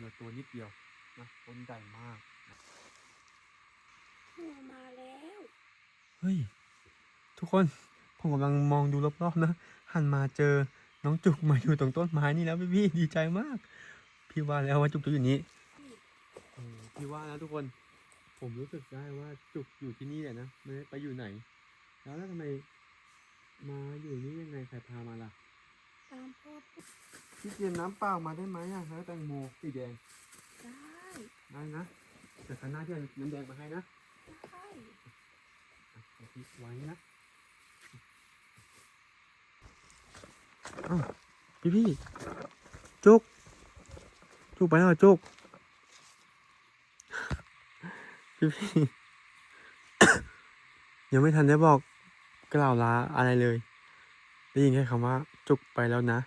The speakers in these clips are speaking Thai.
เหลือตัวนิดเดียวนะต้นใหญ่มากนะงูมาแล้ว เฮ้ย ทุกคนผมกำลังมองดูรอบๆนะ หันมาเจอน้องจุกมาอยู่ตรงต้นไม้นี่แล้วพี่ๆดีใจมาก พี่ว่าแล้วว่าจุกจะอยู่นี้เออพี่ว่านะทุกคน ผมรู้สึกได้ว่าจุกอยู่ที่นี่แหละนะไม่ได้ไปอยู่ไหน แล้วแล้วทำไมมาอยู่นี่ยังไงใครพามาล่ะ ตามพ่อไปพี่เตรียมน้ำเปล่ามาได้ไหมอะแล้วแตงโมสีแดงได้ได้นะแต่ครั้งหน้าที่เอาน้ำแดงมาให้นะได้อะเอาพริกไว้นะอ้าวพี่พี่จุกจุกไปแล้วเหรอจุก พี่พี่ ยังไม่ทันได้บอกกล่าวลาอะไรเลย ได้ยินแค่คำว่าจุกไปแล้วนะ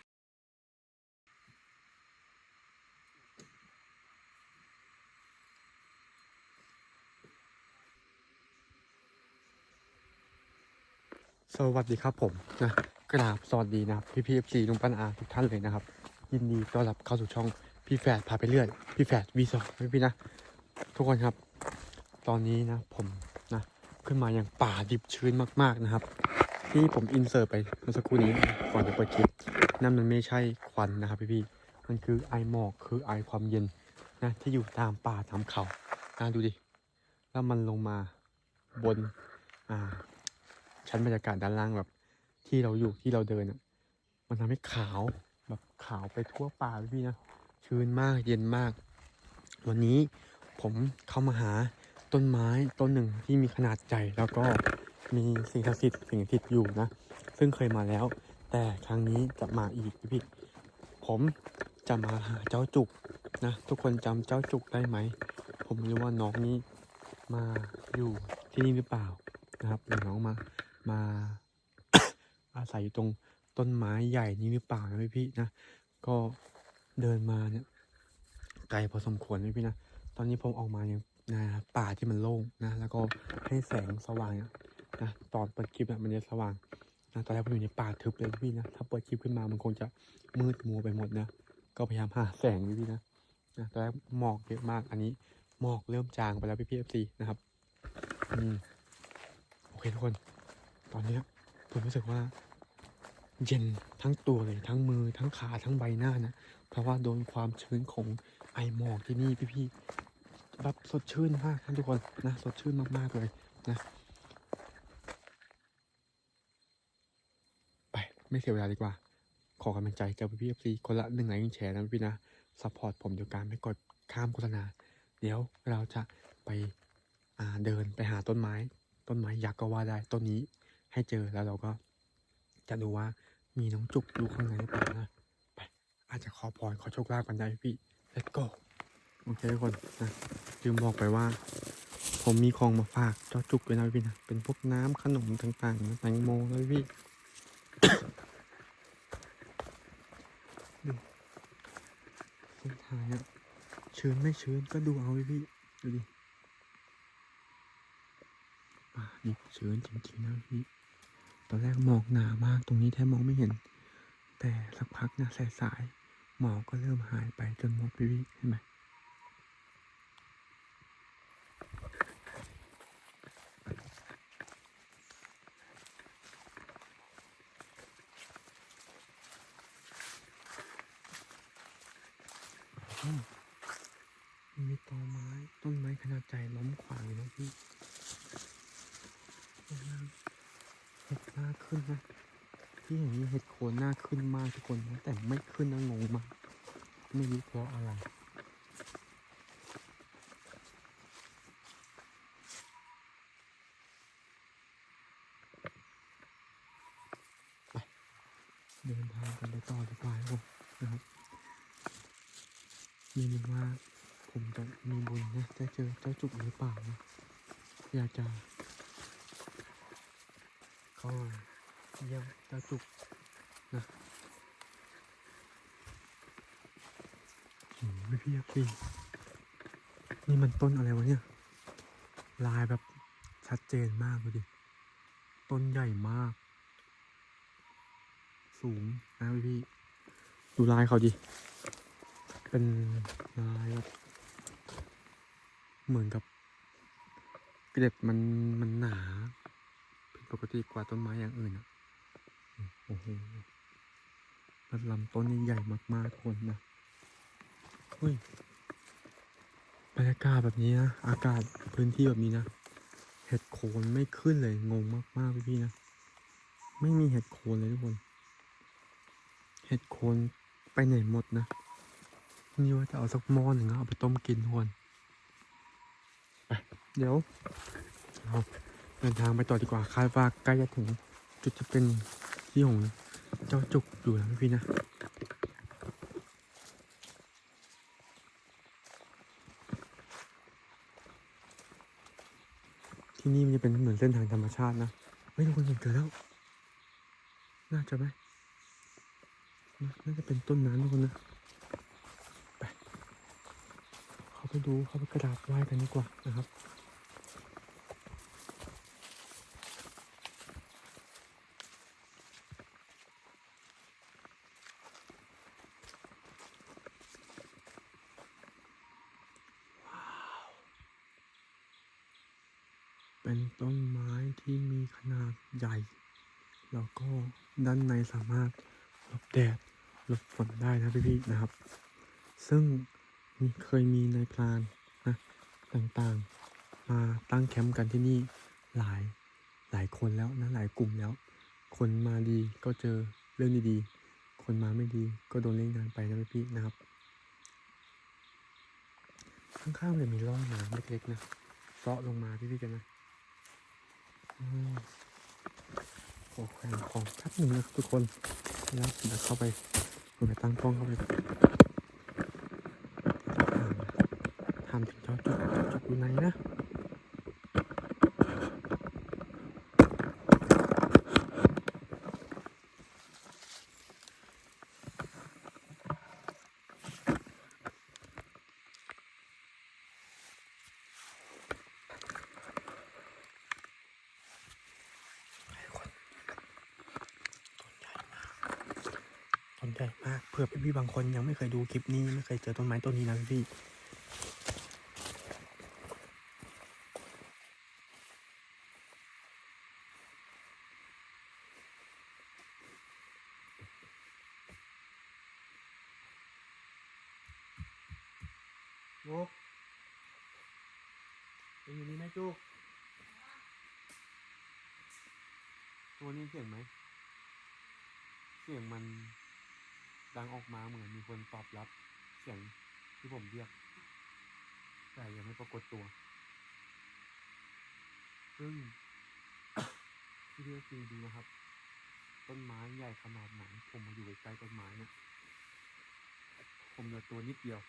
สวัสดีครับผมนะกราบสวัสดีนะครับพี่พีเอฟซีลุงปันอาทุกท่านเลยนะครับ ยินดีต้อนรับเข้าสู่ช่องพี่แฝดพาไปเรื่อยพี่แฝดวีสองพี่พี่นะ ทุกคนครับ ตอนนี้นะผมนะขึ้นมาอย่างป่าดิบชื้นมากๆนะครับ ที่ผมอินเสิร์ตไปเมื่อสักครู่นี้ก่อนจะเปิดคลิปนั่นมันไม่ใช่ควันนะครับพี่พี่มันคือไอหมอกคือไอความเย็นนะที่อยู่ตามป่าตามเขานะดูดิ แล้วมันลงมาบนอ่าชั้นบรรยากาศด้านล่างแบบ ที่เราอยู่ที่เราเดินอะมันทำให้ขาวแบบขาวไปทั่วป่าเลยพี่นะชื้นมากเย็นมาก วันนี้ผมเข้ามาหาต้นไม้ต้นหนึ่งที่มีขนาดใหญ่แล้วก็ มีสิ่งศักดิ์สิทธิ์สิ่งศักดิ์สิทธิ์อยู่นะ ซึ่งเคยมาแล้ว แต่ครั้งนี้จะมาอีกพี่พี่ผมจะมาหาเจ้าจุกนะ ทุกคนจำเจ้าจุกได้ไหม ผมไม่รู้ว่าน้องนี้มาอยู่ที่นี่หรือเปล่านะครับหรือน้องมามาอาศัยอยู่ตรงต้นไม้ใหญ่นี้หรือเปล่านะพี่พี่นะ ก็เดินมาเนี่ยไกลพอสมควรเลยพี่นะ ตอนนี้ผมออกมาเนี่ยนะป่าที่มันโล่งนะ แล้วก็ให้แสงสว่าง นะตอนเปิดคลิปอะมันจะสว่างนะตอนแรกผมอยู่ในป่าทึบเลยพี่นะถ้าเปิดคลิปขึ้นมามันคงจะมืดมัวไปหมดนะก็พยายามหาแสงพี่นะนะตอนแรกหมอกเยอะมากอันนี้หมอกเริ่มจางไปแล้วพี่พี่เอฟซีนะครับอืมโอเคทุกคน ตอนนี้ผมรู้สึกว่า เย็นทั้งตัวเลยทั้งมือทั้งขาทั้งใบหน้านะเพราะว่าโดนความชื้นของไอหมอกที่นี่พี่ๆแบบสดชื่นมากท่านทุกคนนะสดชื่นมากๆเลยนะ ไม่เสียเวลาดีกว่า ขอกำลังใจจากพี่เอฟซีคนละหนึ่งไลค์หนึ่งแชร์นะพี่นะซัพพอร์ตผมโดยการไม่กดข้ามโฆษณา เดี๋ยวเราจะไปอ่าเดินไปหาต้นไม้ ต้นไม้ยักษ์ก็ว่าได้ต้นนี้ให้เจอแล้วเราก็ จะดูว่ามีน้องจุกอยู่ข้างในหรือเปล่านะไปอาจจะขอพรขอโชคลาภกันได้พี่ let's go โอเคทุกคนนะลืมบอกไปว่า ผมมีของมาฝากเจ้าจุกด้วยนะพี่นะเป็นพวกน้ำขนมต่างๆนะแตงโมนะพี่ เส้นทางอะชื้นไม่ชื้นก็ดูเอาพี่ดูดิป่าดิเชื้นจริงๆนะพี่ตอนแรกหมอกหนามากตรงนี้แทบมองไม่เห็น แต่สักพักนะสายๆหมอกก็เริ่มหายไปจนหมดพี่เห็นไหมอืมมีตอไม้ต้นไม้ขนาดใหญ่ล้มขวางอยู่นะพี่ข้างล่าง เห็ดหน้าขึ้นนะ ที่อย่างนี้เห็ดโคนหน้าขึ้นมากทุกคนแต่ไม่ขึ้นนะงงมากไม่รู้เพราะอะไรเดินทางกันไปต่อดีกว่าครับผมนะครับไม่รู้ว่าผมจะมีบุญนะจะเจอเจ้าจุกหรือเปล่านะอยากจะก็ เยี่ยมเจ้าจุกนะโอ้ยพี่พี่นี่มันต้นอะไรวะเนี่ย ลายแบบชัดเจนมากเลยดิ ต้นใหญ่มาก สูงนะพี่พี่ดูลายเขาดิ เป็นลายแบบเหมือนกับเกล็ดมันมันหนา ผิดปกติกว่าต้นไม้อย่างอื่นอะ โอ้โหแล้วลำต้นนี่ใหญ่มากๆทุกคนนะเฮ้ยบรรยากาศแบบนี้นะ อากาศพื้นที่แบบนี้นะ เห็ดโคนไม่ขึ้นเลย งงมากๆพี่ๆนะ ไม่มีเห็ดโคนเลยทุกคน เห็ดโคนไปไหนหมดนะนี่ว่าจะเอาสักหม้อหนึ่งอเอาไปต้มกินทุกคนไปเดี๋ยวเราเดินทางไปต่อดีกว่าคาดว่าใกล้จะถึงจุดจะเป็น ที่ของเจ้าจุกอยู่แล้วพี่นะที่นี่มันจะเป็นเหมือนเส้นทางธรรมชาตินะเฮ้ยทุกคนเห็นเกิดแล้ว น่าจะไหมน่าจะเป็นต้นน้ำทุกคนนะไปเขาไปดูเขาไปกระดาษไหว้กันดีกว่านะครับ เป็นต้นไม้ที่มีขนาดใหญ่ แล้วก็ด้านในสามารถหลบแดดหลบฝนได้นะพี่ๆนะครับ ซึ่งมีเคยมีในพรานนะต่างๆ มาตั้งแคมป์กันที่นี่หลายหลายคนแล้วนะหลายกลุ่มแล้ว คนมาดีก็เจอเรื่องดีๆ คนมาไม่ดีก็โดนเล่นงานไปนะพี่ๆนะครับข้างๆเลยมีร่องน้ำเล็กๆนะเซาะลงมาพี่ๆกันนะ โอ้โหแของแป๊บหนึ่งนะครับทุกคนแล้วเดี๋ยวเข้าไปผมไปตั้งกล้องเข้าไปทำถึงจ้าจุดจุดอยู่ไหนนะ ต้นใหญ่มากเผื่อ พี่บางคนยังไม่เคยดูคลิปนี้ไม่เคยเจอต้นไม้ต้นนี้นะพี่ลูกเป็นอย่างนี้ไหมจุกตัวนี้เสียงไหม เสียงมัน ดังออกมาเหมือนมีคนตอบรับเสียงที่ผมเรียก แต่ยังไม่ปรากฏตัว ซึ่งที่เรียกคือดูนะครับ ต้นไม้ใหญ่ขนาดไหนผมมาอยู่ใกล้ต้นไม้นะผมเหลือตัวนิดเดียว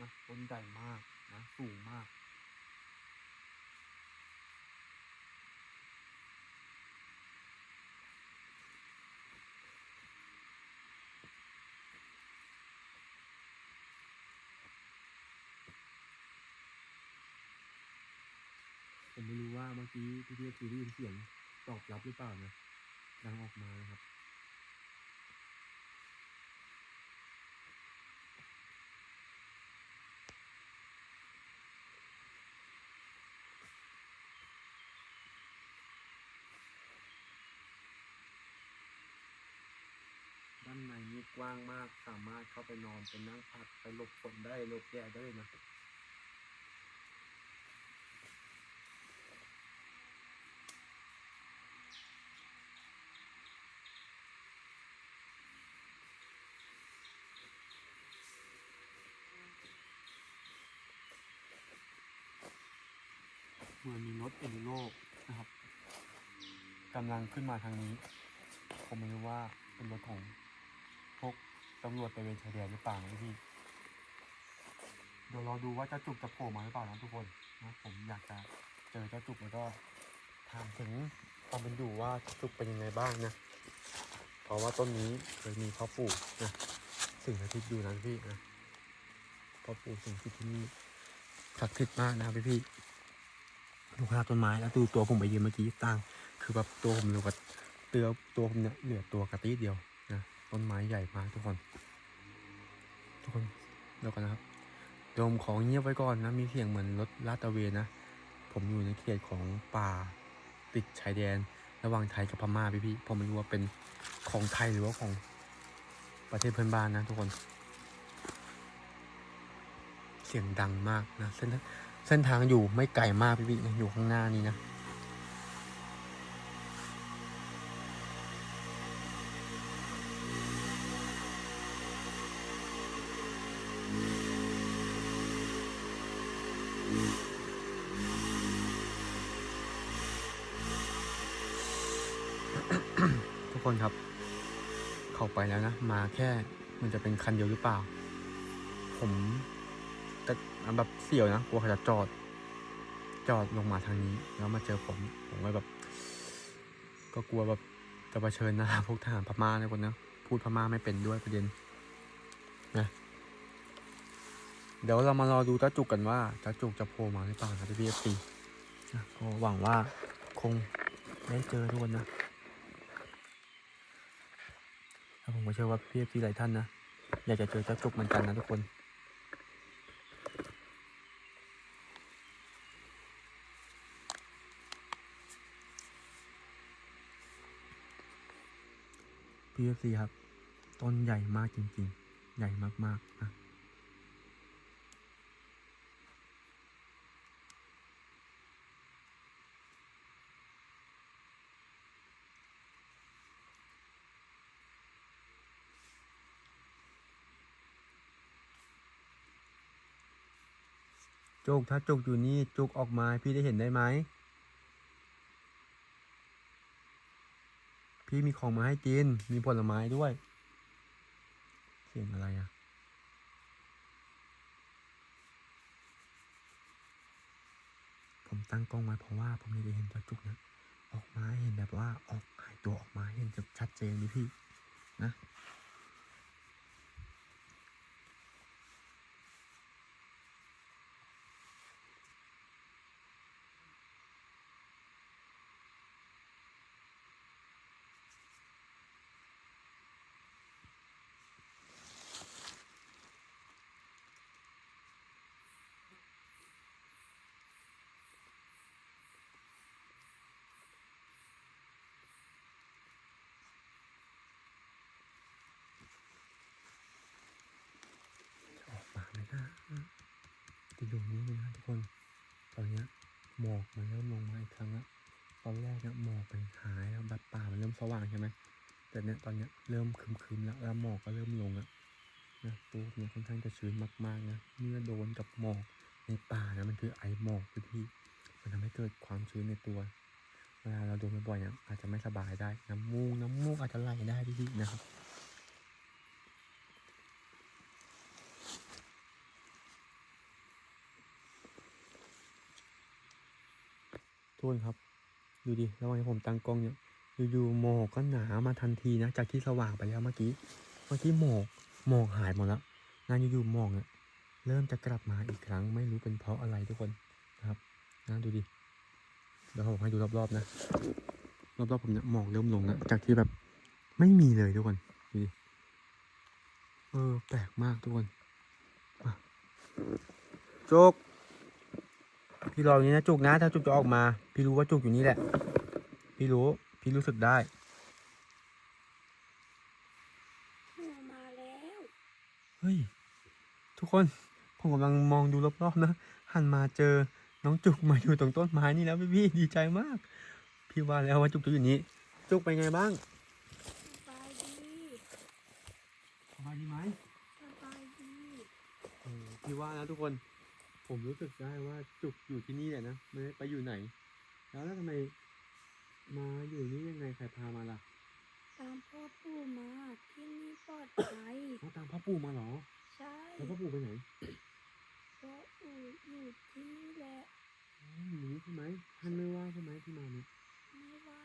นะต้นใหญ่มากนะสูงมาก ผมไม่รู้ว่าเมื่อกี้ พี่เรียกคือได้ยินเสียงตอบรับหรือเปล่านะดังออกมานะครับ ด้านในนี่กว้างมากสามารถเข้าไปนอนไปนั่งพักไปหลบฝนได้หลบแดดได้เลยนะ เหมือนมีรถเอ็นโลกนะครับ กำลังขึ้นมาทางนี้ ผมไม่รู้ว่าเป็นรถของพวกตำรวจตะเวนชายแดนหรือเปล่านะพี่ เดี๋ยวรอดูว่าเจ้าจุกจะโผล่มาหรือเปล่านะทุกคนนะผมอยากจะเจอเจ้าจุกแล้วก็ถามถึงความเป็นอยู่ว่าเจ้าจุกเป็นยังไงบ้างนะ เพราะว่าต้นนี้เคยมีพ่อปู่นะสิ่งศักดิ์สิทธิ์อยู่นะพี่นะพ่อปู่สิ่งศักดิ์สิทธิ์ที่นี่ศักดิ์สิทธิ์มากนะพี่พี่ดูขนาดต้นไม้แล้วดูตัวผมไปยืนเมื่อกี้ต่าง คือแบบตัวผมเหลือกับเตือตัวผมเนี่ยเหลือตัวกระตี้เดียวนะต้นไม้ใหญ่มากทุกคน ทุกคนเดี๋ยวก่อนนะครับโดมของเงียบไว้ก่อนนะมีเสียงเหมือนรถลาดตระเวนนะผมอยู่ในเขตของป่าติดชายแดน ระหว่างไทยกับพม่าพี่พี่ผมไม่รู้ว่าเป็นของไทยหรือว่าของประเทศเพื่อนบ้านนะทุกคน เสียงดังมากนะเส้นเส้นทางอยู่ไม่ไกลมากพี่พี่อยู่ข้างหน้านี้นะ มาแค่มันจะเป็นคันเดียวหรือเปล่า ผมแต่แบบเสี่ยวนะกลัวเขาจะจอด จอดลงมาทางนี้ แล้วมาเจอผมผมก็แบบ ก็กลัวแบบจะเผชิญหนะพวกทหารพม่าเนี่ยคนนะพูดพม่าไม่เป็นด้วยประเด็นนะเดี๋ยวเรามารอดูจ้าจุกกันว่าจ้าจุกจะโผล่มาหรือเปล่านะพี่เอฟซีก็หวังว่าคงได้เจอทุกคนนะ แล้วผมก็เชื่อว่าพี่พี่หลายท่านนะ อยากจะเจอเจ้าจุกเหมือนกันนะทุกคนพี่พีครับ ต้นใหญ่มากจริงๆ ใหญ่มากๆนะ จุกถ้าจุกอยู่นี่จุกออกมาพี่ได้เห็นได้ไหม พี่มีของมาให้กิน มีผลไม้ด้วย เสียงอะไรอะผมตั้งกล้องไว้เพราะว่าผมอยากจะเห็นเจ้าจุกนะออกมาเห็นแบบว่าออกหายตัวออกมาเห็นแบบชัดเจนดิพี่นะออกมาไหมนะ จะอยู่นี้นะทุกคน ตอนนี้หมอกมันเริ่มลงมาอีกครั้งแล้วตอนแรกเนี่ยหมอกมันหายแล้วแบบป่ามันเริ่มสว่างใช่ไหมแต่เนี่ยตอนเนี้ยเริ่มครึมๆแล้วแล้วหมอกก็เริ่มลงแล้วนะตัวเนี่ยค่อนข้างจะชื้นมากๆนะเมื่อโดนกับหมอกในป่านะมันคือไอหมอกพี่มันทำให้เกิดความชื้นในตัว เวลาเราโดนบ่อยๆเนี่ยอาจจะไม่สบายได้น้ำมูกน้ำมูกอาจจะไหลได้พี่นะครับ ทุกคนครับ ดูดิระหว่างที่ผมตั้งกล้องเนี่ยอยู่ๆหมอกก็หนามาทันทีนะ จากที่สว่างไปแล้วเมื่อกี้ เมื่อกี้หมอกหมอกหายหมดแล้วงานอยู่ๆหมอกเนี่ยเริ่มจะกลับมาอีกครั้ง ไม่รู้เป็นเพราะอะไรทุกคนนะครับนะดูดิเดี๋ยวผมให้ดูรอบๆนะ รอบๆผมเนี่ยหมอกเริ่มลงแล้วจากที่แบบไม่มีเลยทุกคนดูดิเออแปลกมากทุกคนโจก พี่รออย่างนี้นะจุกนะ ถ้าจุกจะออกมา พี่รู้ว่าจุกอยู่นี่แหละ พี่รู้ พี่รู้สึกได้หนูมาแล้วเฮ้ยทุกคนผมกำลังมองดูรอบๆนะหันมาเจอน้องจุกมาอยู่ตรงต้นไม้นี่แล้วพี่พี่ดีใจมาก พี่ว่าแล้วว่าจุกจะอยู่นี่จุกเป็นไงบ้างสบายดีสบายดีไหมสบายดีเออพี่ว่าแล้วทุกคน ผมรู้สึกได้ว่าจุกอยู่ที่นี่แหละนะไม่ได้ไปอยู่ไหน แล้วแล้วทำไมมาอยู่นี่ยังไงใครพามาล่ะ ตามพ่อปู่มาที่นี่ปลอดภัยเขาตามพ่อปู่มาเหรอ ใช่แล้วพ่อปู่ไปไหนพ่อปู่อยู่ที่นี่แหละอ๋ออยู่นี่ใช่ไหมท่านไม่ว่าใช่ไหมที่มาเนี่ยไม่ว่า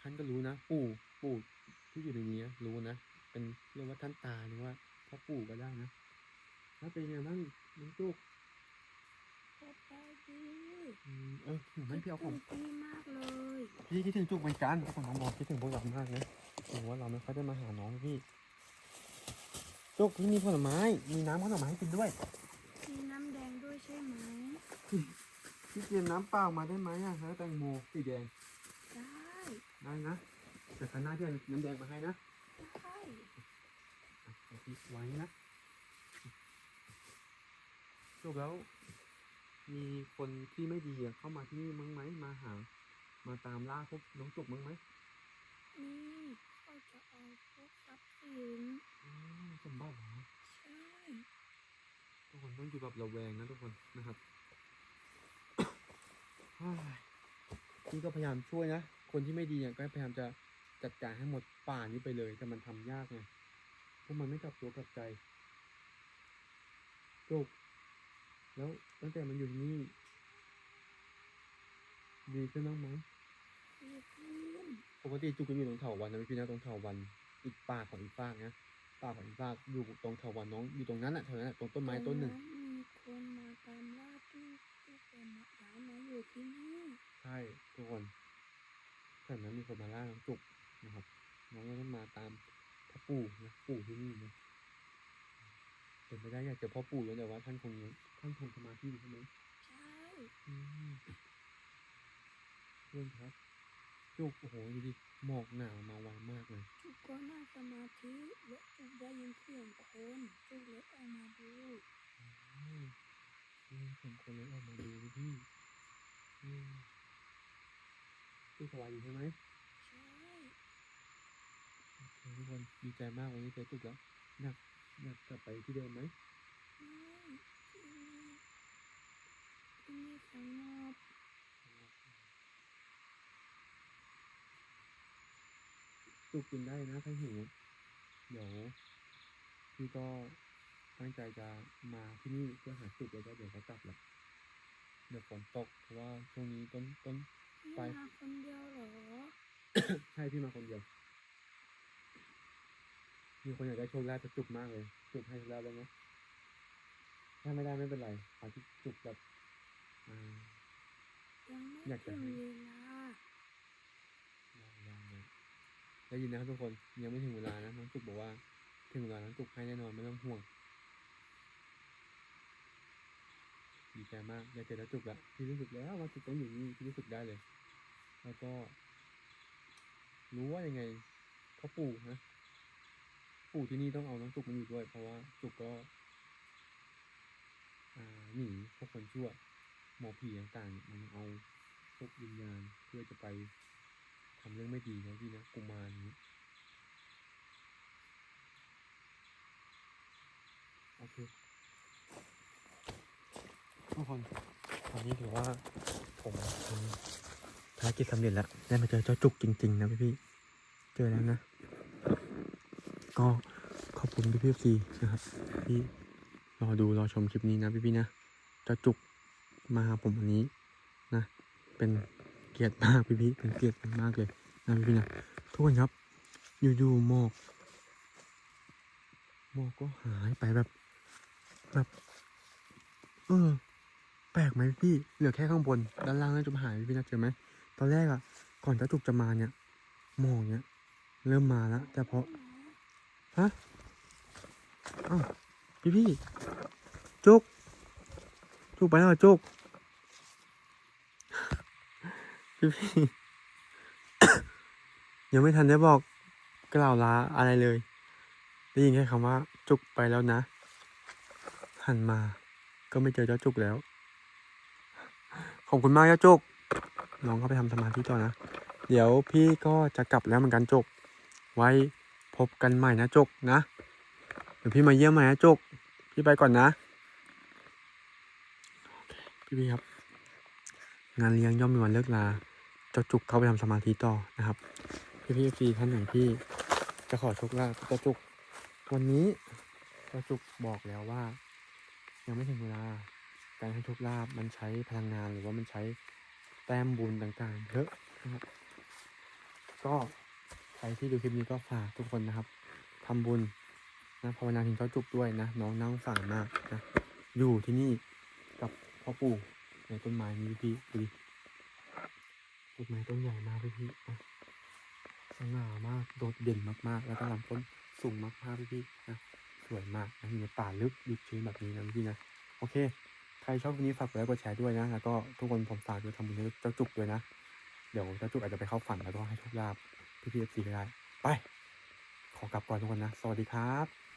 ท่านก็รู้นะ ปู่ปู่ที่อยู่ในนี้นะรู้นะเป็นเรียกว่าท่านตาหรือว่าพ่อปู่ก็ได้นะแล้วเป็นไงบ้างน้องจุก สบายดีอืมเออหนูไม่พี่เอาของคิดถึงพี่มากเลยพี่คิดถึงจุกเหมือนกันทุกคนน้องบอกคิดถึงพวกเรามากนะโอ้โหเราไม่ค่อยได้มาหาน้องพี่ จุกที่มีผลไม้ มีน้ำผลไม้ให้กินด้วยมีน้ำแดงด้วยใช่ไหมพี่เตรียมน้ำเปล่ามาได้ไหมอะแล้วแตงโมสีแดงได้ได้นะเดี๋ยวครั้งหน้าที่เอาน้ำแดงมาให้นะได้เอาพริกไว้นะจุกแล้ว มีคนที่ไม่ดีอะเข้ามาที่นี่มั้งไหมมาหา มาตามล่าพวกน้องจุกมั้งไหมนี่เขาจะเอาพวกทรัพย์สินอ๋อสมบัติเหรอใช่ทุกคนต้องอยู่แบบระแวงนะทุกคนนะครับเฮ้ยพี่ก็พยายามช่วยนะ คนที่ไม่ดีอะก็พยายามจะจัดการให้หมดป่านี้ไปเลย แต่มันทำยากไงเพราะมันไม่กลับตัวกลับใจจุก แล้วตั้งแต่มันอยู่ที่นี่ ดีขึ้นบ้างไหมดีขึ้นปกติจุกก็อยู่ตรงเถาวันนะพี่นะตรงเถาวันอีกป่าของอีกฝากนะป่าของอีกฝากอยู่ตรงเถาวันน้องอยู่ตรงนั้นอะแถวนั้นอะตรงต้นไม้ต้นหนึ่งมีคนมาตามล่าที่ที่เป็นย้ายมาอยู่ที่นี่ใช่ทุกคนแต่นั้นมีคนมาล่าน้องจุกนะครับน้องก็ต้องมาตามพ่อปู่นะปู่ที่นี่นะ เป็นไปได้อยากเจอพ่อปู่แล้วแต่ว่าท่านคงยังท่านคงสมาธิอยู่ใช่ไหมใช่อืมเพื่อนครับจุกโอ้โหดูดิหมอกหนาวมาไวมากเลยจุกก็นั่งสมาธิและจุกได้ยินเสียงคนจุกเลยออกมาดูอืมนี่สมคนเลยออกมาดูดิพี่อืมจุกสบายดีใช่ไหมใช่โอเคทุกคนดีใจมากวันนี้เจอจุกแล้วอยาก อยากกลับไปที่เดิมไหมไม่ที่นี่ที่นี่สงบจุกกินได้นะถ้าหิวเดี๋ยวพี่ก็ตั้งใจจะมาที่นี่เพื่อหาจุกแล้วก็เดี๋ยวเขากลับแหละเดี๋ยวฝนตกเพราะว่าช่วงนี้ต้นต้นพี่ไปมาคนเดียวเหรอ ใช่พี่มาคนเดียว มีคนอยากได้โชคลาภจากจุกมากเลย จุกให้โชคลาภแล้วนะถ้าไม่ได้ไม่เป็นไรหาที่จุกแบบอ่ายังไม่อยากจะถึงให้เวลาได้ได้ได้ได้ยินนะครับทุกคนยังไม่ถึงเวลานะน้องจุกบอกว่า ถึงเวลาน้องจุกให้แน่นอนไม่ต้องห่วงดีใจมากอยากเจอแล้วจุกละพี่รู้สึกแล้วว่าจุกต้องอยู่นี่พี่รู้สึกได้เลย แล้วก็ รู้ว่ายังไงพ่อปู่นะ ปู่ที่นี่ต้องเอาน้องจุกมาอยู่ด้วย เพราะว่าจุกก็หนีพวกคนชั่วหมอผีต่างๆมันเอาพวกวิญญาณเพื่อจะไปทำเรื่องไม่ดีนะพี่นะกุมารนี้โอเคทุกคนตอนนี้ถือว่าผมทำภารกิจสำเร็จแล้วได้มาเจอเจ้าจุกจริง ๆ นะพี่พี่ๆเจอแล้วนะ ก็ขอบคุณพี่พี่ซีนะครับที่รอดูรอชมคลิปนี้นะพี่พี่นะจ้าจุกมาหาผมวันนี้นะ เป็นเกียรติมากพี่พี่เป็นเกียรติมากเลยนะพี่พี่นะทุกคนครับอยู่ๆหมอกหมอกก็หายไปแบบแบบเออแปลกไหมพี่เหลือแค่ข้างบนด้านล่างน่าจะหายพี่นะเจอไหมตอนแรกอะก่อนจ้าจุกจะมาเนี่ยหมอกเนี่ยเริ่มมาแล้วแต่พอ ฮะพี่พี่จุก จุกไปแล้วจุก พี่พี่ยังไม่ทันได้บอกกล่าวลาอะไรเลย ได้ยินแค่คำว่า จุกไปแล้วนะหันมาก็ไม่เจอเจ้าจุกแล้ว ขอบคุณมากเจ้าจุก น้องเข้าไปทำสมาธิต่อนะ เดี๋ยวพี่ก็จะกลับแล้วเหมือนกันจุก ไว้ พบกันใหม่นะจุกนะ เดี๋ยวพี่มาเยี่ยมใหม่นะจุกพี่ไปก่อนนะ พี่พี่ครับ งานเลี้ยงย่อมมีวันเลิกลา เจ้าจุกเข้าไปทำสมาธิต่อนะครับ พี่พี่ฟีท่านไหนที่จะขอโชคลาภเจ้าจุก วันนี้เจ้าจุกบอกแล้วว่า ยังไม่ถึงเวลา การให้โชคลาภมันใช้พลังงานหรือว่ามันใช้แต้มบุญต่างๆเยอะนะครับก็ ใครที่ดูคลิปนี้ก็ฝากทุกคนนะครับ ทำบุญนะภาวนาถึงเจ้าจุกด้วยนะน้องนั่งสารมากนะอยู่ที่นี่กับพ่อปู่ในต้นไม้มีพี่ดูดิต้นไม้ต้นใหญ่มากพี่พี่นะสง่ามากโดดเด่นมากๆ แล้วก็ลำต้นสูงมากๆพี่พี่นะสวยมากนะที่ป่าลึกดิบชื้นแบบนี้นะพี่นะโอเค ใครชอบคลิปนี้ฝากกดไลค์กดแชร์ด้วยนะแล้วก็ทุกคนผมฝากด้วยทำบุญให้เจ้าจุกด้วยนะเดี๋ยวเจ้าจุกอาจจะไปเข้าฝันแล้วก็ให้โชคลาภ พีเอฟซีได้ ไป ขอกลับก่อนทุกคนนะ สวัสดีครับ